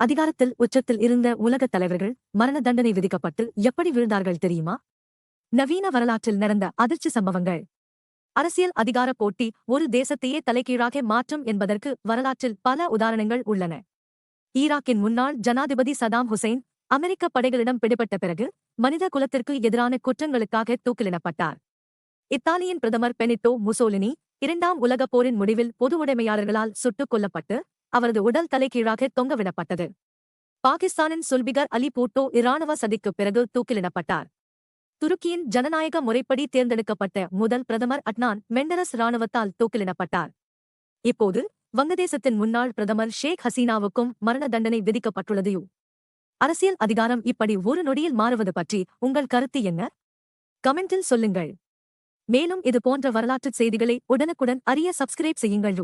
அதிகாரத்தில் உச்சத்தில் இருந்த உலகத் தலைவர்கள் மரண தண்டனை விதிக்கப்பட்டு எப்படி விழுந்தார்கள் தெரியுமா? நவீன வரலாற்றில் நடந்த அதிர்ச்சி சம்பவங்கள். அரசியல் அதிகார போட்டி ஒரு தேசத்தையே தலைகீழாக மாற்றும் என்பதற்கு வரலாற்றில் பல உதாரணங்கள் உள்ளன. ஈராக்கின் முன்னாள் ஜனாதிபதி சதாம் ஹுசைன் அமெரிக்க படைகளிடம் பிடிபட்ட பிறகு மனித குலத்திற்கு எதிரான குற்றங்களுக்காக தூக்கிலிடப்பட்டார். இத்தாலியின் பிரதமர் பெனிட்டோ முசோலினி இரண்டாம் உலகப் போரின் முடிவில் பொது உடைமையாளர்களால் சுட்டுக் கொல்லப்பட்டு அவரது உடல் தலைகீழாக தொங்கவிடப்பட்டது. பாகிஸ்தானின் சுல்பிகர் அலி பூட்டோ இராணுவ சதிக்குப் பிறகு தூக்கிலிடப்பட்டார். துருக்கியின் ஜனநாயக முறைப்படி தேர்ந்தெடுக்கப்பட்ட முதல் பிரதமர் அட்னான் மெண்டரஸ் இராணுவத்தால் தூக்கிலிடப்பட்டார். இப்போது வங்கதேசத்தின் முன்னாள் பிரதமர் ஷேக் ஹசீனாவுக்கும் மரண தண்டனை விதிக்கப்பட்டுள்ளதையோ அரசியல் அதிகாரம் இப்படி ஒரு நொடியில் மாறுவது பற்றி உங்கள் கருத்து என்ன? கமெண்டில் சொல்லுங்கள். மேலும் இது போன்ற வரலாற்றுச் செய்திகளை உடனுக்குடன் அறிய சப்ஸ்கிரைப் செய்யுங்கள்